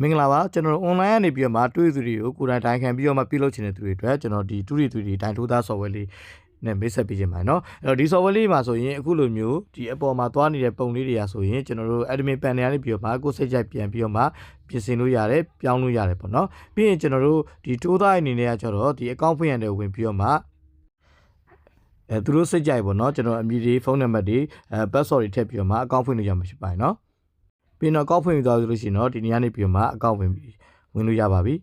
မင်္ဂလာပါကျွန်တော်တို့ online ကနေပြီးတော့မှတွေ့သူတွေကိုကိုယ်တိုင်တိုင်ခံပြီးတော့မှပြုလုပ်ချင်တဲ့သူတွေအတွက်ကျွန်တော်ဒီ2 3 3တိုင်ထိုးသား software လေးနဲ့မိတ်ဆက်ပေးခြင်းပါတယ်เนาะအဲ့တော့ဒီ software လေးမှာဆိုရင်အခုလိုမျိုးဒီအပေါ်မှာသွားနေတဲ့ပုံလေးတွေကဆိုရင်ကျွန်တော်တို့ admin panel ကနေပြီးတော့မှကိုယ်စိတ်ကြိုက်ပြန်ပြီးတော့မှပြင်ဆင်လို့ရတယ်ပြောင်းလို့ရတယ်ပေါ့เนาะပြီးရင်ကျွန်တော်တို့ဒီထိုးသားအနေနဲ့ကကျတော့ဒီ account ဖွင့်ရတယ်ဝင်ပြီးတော့မှအဲသူတို့စိတ်ကြိုက်ပေါ့เนาะကျွန်တော်အမည်တွေဖုန်းနံပါတ်တွေအဲ password တွေထည့်ပြီးတော့မှ account ဖွင့်လို့ရမှာဖြစ်ပါတယ်เนาะ ပြီးရင်တော့ကောက်ဖွင့်ယူသွားဆိုလို့ရှိရင်တော့ဒီနေ့ကနေပြီးတော့မှအကောက်ဝင်ပြီးဝင်လို့ရပါပြီ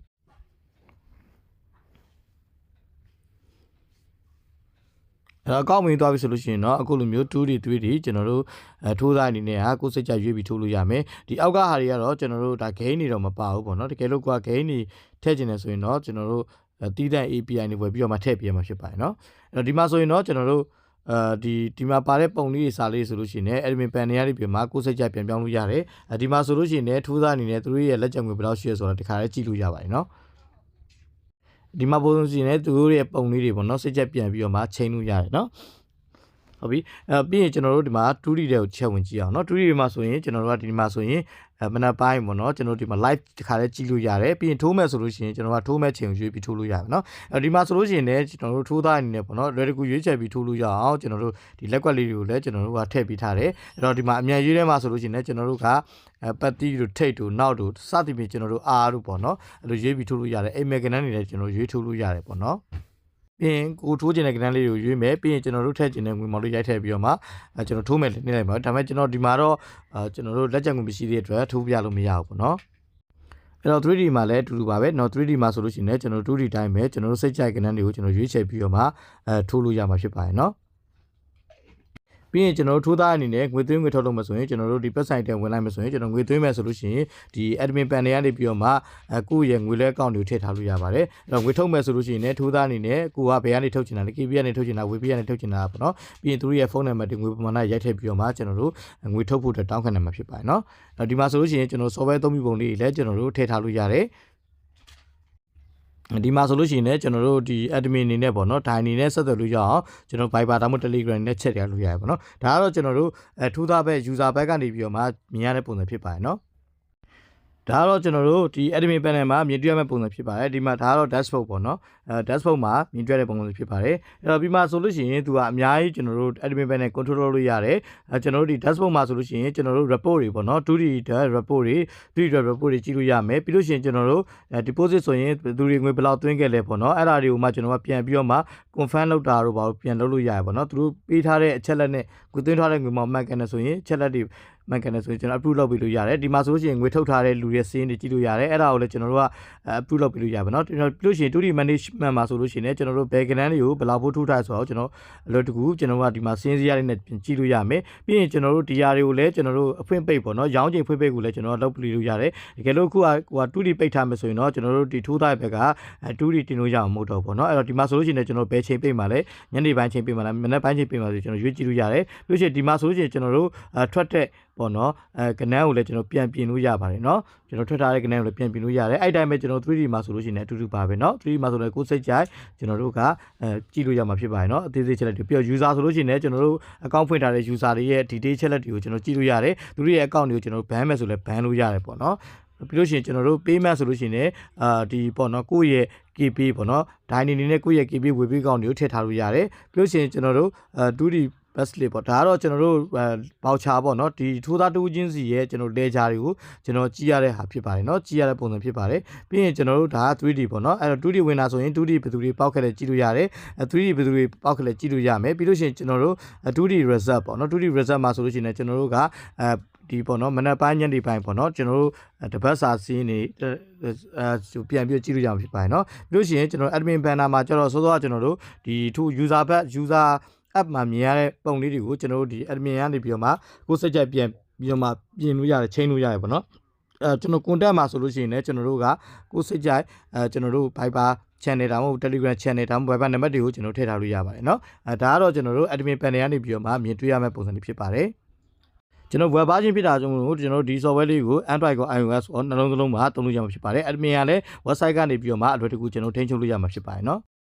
အဲ့တော့ကောက်ဝင်သွားပြီဆိုလို့ရှိရင်တော့အခုလိုမျိုး2 D 3 D ကျွန်တော်တို့အထိုးသားအနေနဲ့ဟာကိုစိတ်ကြရွေးပြီးထိုးလို့ရမယ်ဒီအောက်ကဟာတွေကတော့ကျွန်တော်တို့ဒါ gain နေတော့မပါဘူးပေါ့နော်တကယ်လို့က gain နေထည့်ကျင်နေဆိုရင်တော့ကျွန်တော်တို့တီးတဲ့ API တွေဝယ်ပြီးတော့မှထည့်ပြရမှာဖြစ်ပါတယ်နော်အဲ့တော့ဒီမှာဆိုရင်တော့ကျွန်တော်တို့ အဲဒီဒီမှာပါတဲ့ပုံလေးတွေစာလေးဆိုလို့ရှိရင် admin pan တွေရတဲ့ပြင်မှာကိုယ်စိတ်ကြပြန်ပြောင်းလို့ရတယ်အဲဒီမှာဆိုလို့ရှိရင်လည်းထိုးသားအနေနဲ့သူတို့ရဲ့လက်ကျန်ငွေဘယ်လောက်ရှိရဆိုတာတခါလေးကြည့်လို့ရပါတယ်နော်ဒီမှာပုံစံစီနဲ့သူတို့ရဲ့ပုံလေးတွေပေါ့နော်စိတ်ကြပြန်ပြီးတော့မှချိန်လို့ရတယ်နော် ဟုတ်ပြီအဲပြီးရင်ကျွန်တော်တို့ဒီမှာ 2D တွေကိုချက်ဝင်ကြည့်အောင်เนาะ 2D တွေမှာဆိုရင်ကျွန်တော်တို့ကဒီမှာဆိုရင်အဲမနက်ပိုင်းပေါ့နော်ကျွန်တော်တို့ဒီမှာ live တခါလေးကြည့်လို့ရတယ်ပြီးရင်ထိုးမဲ့ဆိုလို့ရှိရင်ကျွန်တော်ကထိုးမဲ့ချိန်ကိုရွေးပြီးထိုးလို့ရတယ်နော်အဲဒီမှာဆိုလို့ရှိရင်လည်းကျွန်တော်တို့ထိုးသားအနေနဲ့ပေါ့နော်လွယ်တကူရွေးချယ်ပြီးထိုးလို့ရအောင်ကျွန်တော်တို့ဒီလက်ကွက်လေးတွေကိုလည်းကျွန်တော်တို့ကထည့်ပေးထားတယ်အဲ့တော့ဒီမှာအမြန်ရွေးထဲမှာဆိုလို့ရှိရင်လည်းကျွန်တော်တို့ကအဲပတ်တီတို့ထိတ်တို့နောက်တို့စသဖြင့်ကျွန်တော်တို့အားတို့ပေါ့နော်အဲ့လိုရွေးပြီးထိုးလို့ရတယ်အိမ်မက်ကန်န်းတွေလည်းကျွန်တော်ရွေးထိုးလို့ရတယ်ပေါ့နော် ပြီးရင်ကိုထိုးကျင်တဲ့ကဏ္ဍလေးကိုရွေးမယ်ပြီးရင်ကျွန်တော်တို့ထည့်ကျင်တဲ့ငွေမော်လေးရိုက်ထည့်ပြီးတော့မှအဲကျွန်တော်ထိုးမယ်နေလိုက်ပါဒါပေမဲ့ကျွန်တော်ဒီမှာတော့အဲကျွန်တော်တို့လက်ကျန်ငွေမရှိသေးတဲ့အတွက်ထိုးပြလို့မရဘူးပေါ့နော်အဲ့တော့ 3D မှာလည်းအတူတူပါပဲเนาะ 3D မှာဆိုလို့ရှိရင်လည်းကျွန်တော် 2D တိုင်းပဲကျွန်တော်တို့စိတ်ကြိုက်ကဏ္ဍတွေကိုကျွန်တော်ရွေးချယ်ပြီးတော့မှအဲထိုးလို့ရမှာဖြစ်ပါတယ်เนาะ ပြီးရင်ကျွန်တော်တို့ထိုးသားအနေနဲ့ငွေသွင်းငွေထုတ်လို့မဆိုရင်ကျွန်တော်တို့ဒီ website ထဲဝင်လိုက်မယ်ဆိုရင်ကျွန်တော်ငွေသွင်းမယ်ဆိုလို့ရှိရင်ဒီ admin pan တွေကနေပြီးတော့မှအဲကိုယ့်ရဲ့ငွေလဲအကောင့်တွေကိုထည့်ထားလို့ရပါတယ်အဲ့တော့ငွေထုတ်မယ်ဆိုလို့ရှိရင်လည်းထိုးသားအနေနဲ့ကိုကဘယ်ကနေထုတ်ချင်တာလဲ KB ကနေထုတ်ချင်တာ WP ကနေထုတ်ချင်တာပေါ့နော်ပြီးရင်သူတို့ရဲ့ဖုန်းနံပါတ်တွေငွေပမာဏရိုက်ထည့်ပြီးတော့မှကျွန်တော်တို့ငွေထုတ်ဖို့အတွက်တောင်းခံနိုင်မှာဖြစ်ပါတယ်နော်အဲ့ဒီမှာဆိုလို့ရှိရင်ကျွန်တော် software သုံးပြီးပုံလေးတွေလည်းကျွန်တော်တို့ထည့်ထားလို့ရတယ် ဒီမှာဆိုလို့ရှိရင်လည်းကျွန်တော်တို့ဒီ admin အနေနဲ့ပေါ့နော်ဒါအနေနဲ့ဆက်သွယ်လို့ရအောင်ကျွန်တော် Viber ဒါမှမဟုတ် Telegram နဲ့ချက်ရလို့ရတယ်ပေါ့နော်ဒါကတော့ကျွန်တော်တို့အဲထူးသားဘက် user ဘက်ကနေပြီးတော့မှမြင်ရတဲ့ပုံစံဖြစ်ပါတယ်နော် ဒါကတော့ကျွန်တော်တို့ဒီ admin panel မှာမြင်တွေ့ရမယ့်ပုံစံဖြစ်ပါတယ်ဒီမှာဒါကတော့ dashboard ပေါ့နော်အဲ dashboard မှာမြင်တွေ့ရတဲ့ပုံစံဖြစ်ပါတယ်အဲ့တော့ဒီမှာဆိုလို့ရှိရင်သူကအများကြီးကျွန်တော်တို့ admin panel control လုပ်လို့ရတယ်အဲကျွန်တော်တို့ဒီ dashboard မှာဆိုလို့ရှိရင်ကျွန်တော်တို့ report တွေပေါ့နော် 2D report တွေ 3D report တွေကြည့်လို့ရမယ်ပြီးလို့ရှိရင်ကျွန်တော်တို့ deposit ဆိုရင်သူတွေငွေဘယ်လောက်သွင်းခဲ့လဲပေါ့နော်အဲ့ဒါတွေကိုမှကျွန်တော်ကပြန်ပြီးတော့မှ confirm လုပ်တာတို့ဘာလို့ပြန်လုပ်လို့ရတယ်ပေါ့နော်သူတို့ပေးထားတဲ့အချက်လက်နဲ့ငွေသွင်းထားတဲ့ငွေမှမှန်ကန်တယ်ဆိုရင်ချက်လက်တွေ မှန်ကန်တယ်ဆိုရင်ကျွန်တော် approve လုပ်ပေးလို့ရတယ်ဒီမှာဆိုလို့ရှိရင်ငွေထုတ်ထားတဲ့လူတွေစင်းတွေကြည့်လို့ရတယ်အဲ့ဒါကိုလည်းကျွန်တော်တို့က approve လုပ်ပေးလို့ရပါတော့ကျွန်တော်ပြီးလို့ရှိရင် 2D management မှာဆိုလို့ရှိရင်လည်းကျွန်တော်တို့ဘယ်ကဏ္ဍတွေကိုဘယ်လောက်ဖို့ထုတ်ထားဆိုတော့ကျွန်တော်အလွယ်တကူကျွန်တော်ကဒီမှာစင်းစည်းရတဲ့နဲ့ကြည့်လို့ရမယ်ပြီးရင်ကျွန်တော်တို့ဒီဟာတွေကိုလည်းကျွန်တော်တို့အဖွင့်ပိတ်ပေါ့နော်ရောင်းချိန်ဖွင့်ပိတ်ကိုလည်းကျွန်တော်လုပ်ပေးလို့ရတယ်တကယ်လို့ခုကဟို 2D ပိတ်ထားမယ်ဆိုရင်တော့ကျွန်တော်တို့ဒီထိုးသားဘက်က 2D တင်လို့ရအောင်မဟုတ်တော့ပေါ့နော်အဲ့တော့ဒီမှာဆိုလို့ရှိရင်ကျွန်တော်ဘယ်ချိန်ပိတ်မှာလဲညနေပိုင်းချိန်ပိတ်မှာလားမနက်ပိုင်းချိန်ပိတ်မှာဆိုကျွန်တော်ရွေးကြည့်လို့ရတယ်ပြီးလို့ရှိရင်ဒီမှာဆိုလို့ရှိရင်ကျွန်တော်တို့ထွက်တဲ့ပေါ့နော်အဲကနန်းကိုလည်းကျွန်တော်ပြန်ပြင်လို့ရပါတယ်เนาะကျွန်တော်ထွက်ထားတဲ့ကနန်းကိုလည်းပြန်ပြင်လို့ရတယ်အဲ့တိုင်းပဲကျွန်တော် 3D မှာဆိုလို့ရှိရင်အတူတူပါပဲเนาะ 3D မှာဆိုလည်းကိုယ်စိတ်ကြိုက်ကျွန်တော်တို့ကအဲကြည့်လို့ရမှာဖြစ်ပါတယ်เนาะအသေးစိတ်ချက်လက်တွေပြီးတော့ user ဆိုလို့ရှိရင်လည်းကျွန်တော်တို့ account ဖွင့်ထားတဲ့ user တွေရဲ့ detail ချက်လက်တွေကိုကျွန်တော်ကြည့်လို့ရတယ်သူတို့ရဲ့ account တွေကိုကျွန်တော် ban မယ်ဆိုလည်း ban လို့ရတယ်ပေါ့เนาะပြီးလို့ရှိရင်ကျွန်တော်တို့ payment ဆိုလို့ရှိရင်လည်းအာဒီပေါ့နော်ကိုယ့်ရဲ့ KP ပေါ့နော်ဒိုင်းနေနေနဲ့ကိုယ့်ရဲ့ KP ဝေပေးကောင်းတွေကိုထည့်ထားလို့ရတယ်ပြီးလို့ရှိရင်ကျွန်တော်တို့အာ 2D best list ပေါ့ဒါကတော့ကျွန်တော်တို့ဘောက်ချာပေါ့နော်ဒီထိုးသားတူးချင်းစီရဲ့ကျွန်တော်လေဂျာတွေကိုကျွန်တော်ကြည့်ရတဲ့ဟာဖြစ်ပါတယ်เนาะကြည့်ရတဲ့ပုံစံဖြစ်ပါတယ်ပြီးရင်ကျွန်တော်တို့ဒါက 3D ပေါ့နော်အဲ့တော့ 2D ဝင်တာဆိုရင် 2D ဘယ်သူတွေပေါက်ခဲ့လဲကြည့်လို့ရတယ်အဲ 3D ဘယ်သူတွေပေါက်ခဲ့လဲကြည့်လို့ရမယ်ပြီးလို့ရှိရင်ကျွန်တော်တို့ 2D result ပေါ့နော် 2D result မှာဆိုလို့ရှိရင်ကျွန်တော်တို့ကအဲဒီပေါ့နော်မနက်ပိုင်းညနေပိုင်းပေါ့နော်ကျွန်တော်တို့တပတ်စာစီးနေအဲပြန်ပြီးကြည့်လို့ရမှာဖြစ်ပါတယ်เนาะပြီးလို့ရှိရင်ကျွန်တော် admin banner မှာကျတော့စောစောကကျွန်တော်တို့ဒီသူ user ဘက် user app မှာမြင်ရတဲ့ပုံလေးတွေကိုကျွန်တော်တို့ဒီ admin ကနေပြီးတော့မှကိုယ်စိတ်ကြိုက်ပြန်ပြီးတော့မှပြင်လို့ရတယ်ချိန်လို့ရတယ်ပေါ့နော်အဲကျွန်တော် contact မှာဆိုလို့ရှိရင်လည်းကျွန်တော်တို့ကကိုယ်စိတ်ကြိုက်အဲကျွန်တော်တို့ Viber channel တောင်မဟုတ် Telegram channel တောင် Viber နံပါတ်တွေကိုကျွန်တော်ထည့်ထားလို့ရပါတယ်เนาะအဲဒါကတော့ကျွန်တော်တို့ admin panel ကနေပြီးတော့မှမြင်တွေ့ရမယ့်ပုံစံတွေဖြစ်ပါတယ်ကျွန်တော် web version ဖြစ်တာကြောင့်မို့ကျွန်တော်ဒီ software လေးကို Android ကို iOS ကိုနှလုံးသလုံးမှာသုံးလို့ရမှာဖြစ်ပါတယ်။ admin ကလည်း website ကနေပြီးတော့မှအလွယ်တကူကျွန်တော်ထိန်းချုပ်လို့ရမှာဖြစ်ပါတယ်เนาะ